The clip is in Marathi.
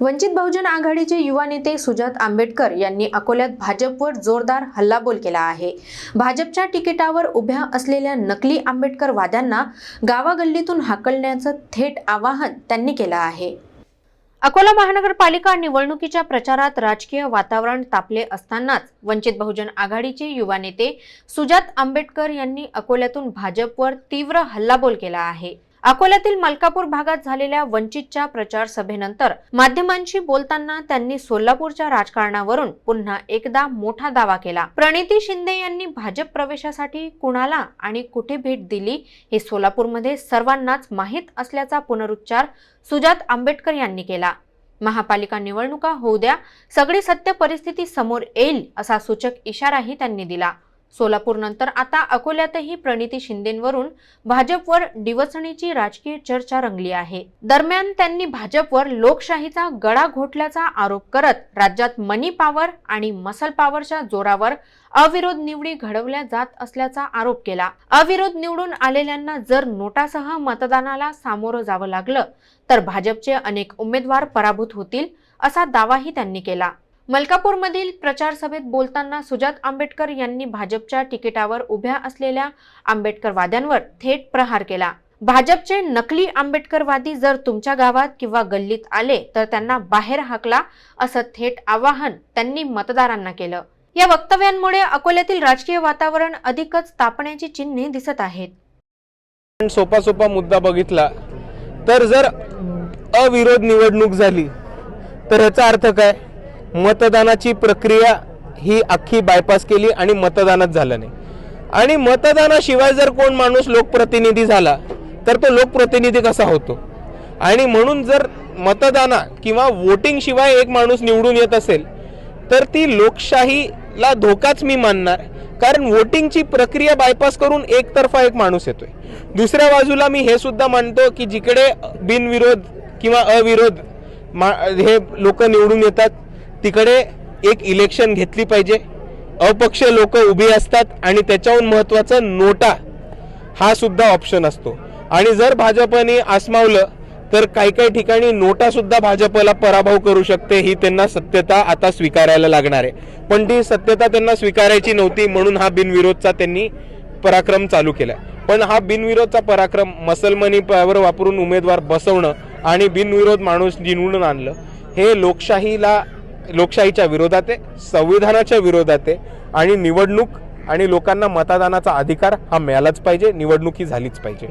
वंचित बहुजन आघाडीचे युवा नेते सुजात आंबेडकर यांनी अकोल्यात भाजपवर जोरदार हल्लाबोल केला आहे. भाजपच्या तिकिटावर उभ्या असलेल्या नकली आंबेडकर वाद्यांना गावागल्लीतून हाकलण्याचं थेट आवाहन त्यांनी केलं आहे. अकोला महानगरपालिका निवडणुकीच्या प्रचारात राजकीय वातावरण तापले असतानाच वंचित बहुजन आघाडीचे युवा नेते सुजात आंबेडकर यांनी अकोल्यातून भाजपवर तीव्र हल्लाबोल केला आहे. अकोल्यातील मलकापूर भागात झालेल्या वंचितच्या प्रचार सभेनंतर माध्यमांशी बोलताना त्यांनी सोलापूरच्या राजकारणावरून पुन्हा एकदा मोठा दावा केला. प्रणिती शिंदे यांनी भाजप प्रवेशासाठी कुणाला आणि कुठे भेट दिली हे सोलापूरमध्ये सर्वांनाच माहीत असल्याचा पुनरुच्चार सुजात आंबेडकर यांनी केला. महापालिका निवडणुका होऊ द्या सगळी सत्य परिस्थिती समोर येईल असा सूचक इशाराही त्यांनी दिला. सोलापूर नंतर आता अकोल्यातही प्रणिती शिंदेवरून भाजपवर डिवचणीची राजकीय चर्चा रंगली आहे. दरम्यान त्यांनी भाजपवर लोकशाहीचा गळा घोटल्याचा आरोप करत राज्यात मनी पॉवर आणि मसल पॉवरच्या जोरावर अविरोध निवडी घडवल्या जात असल्याचा आरोप केला. अविरोध निवडून आलेल्यांना जर नोटासह मतदानाला सामोरं जावं लागलं तर भाजपचे अनेक उमेदवार पराभूत होतील असा दावाही त्यांनी केला. मलकापूरमधील प्रचार सभेत बोलताना सुजात आंबेडकर यांनी भाजपच्या तिकिटावर उभ्या असलेल्या आंबेडकरवाद्यांवर थेट प्रहार केला. भाजपचे नकली आंबेडकरवादी जर तुमच्या गावात किंवा गल्लीत आले तर त्यांना बाहेर हाकला असं थेट आवाहन त्यांनी मतदारांना केलं. या वक्तव्यांमुळे अकोल्यातील राजकीय वातावरण अधिकच तापण्याची चिन्हे दिसत आहेत. सोपा सोपा मुद्दा बघितला तर जर अविरोध निवडणूक झाली तर याचा अर्थ काय? मतदानाची प्रक्रिया ही अख्खी बायपास केली आणि मतदानच झालं नाही. आणि मतदानाशिवाय जर कोण माणूस लोकप्रतिनिधी झाला तर तो लोकप्रतिनिधी कसा होतो? आणि म्हणून जर मतदाना किंवा वोटिंग शिवाय एक माणूस निवडून येत असेल तर ती लोकशाहीला धोकाच मी मानणार. कारण वोटिंगची प्रक्रिया बायपास करून एकतर्फा एक माणूस येतोय. दुसऱ्या बाजूला मी हे सुद्धा मानतो की जिकडे बिनविरोध किंवा अविरोध मा हे लोक निवडून येतात तिकडे एक इलेक्शन घेतली पाहिजे. अपक्ष लोक उभी असतात आणि त्याच्याहून महत्त्वाचं नोटा हा सुद्धा ऑप्शन असतो. आणि जर भाजपने आसमावलं तर काही काही ठिकाणी नोटा सुद्धा भाजपला पराभव करू शकते ही त्यांना सत्यता आता स्वीकारायला लागणार आहे. पण ती सत्यता त्यांना स्वीकारायची नव्हती म्हणून हा बिनविरोधचा त्यांनी पराक्रम चालू केला पण हा बिनविरोधचा पराक्रम मसलमनी पावर वापरून उमेदवार बसवणं आणि बिनविरोध माणूस निवडून आणलं हे लोकशाहीला लोकशाहीच्या विरोधात आहे संविधानाच्या विरोधात आहे आणि निवडणूक आणि लोकांना मतदानाचा अधिकार हा मिळालाच पाहिजे निवडणूक ही झालीच पाहिजे.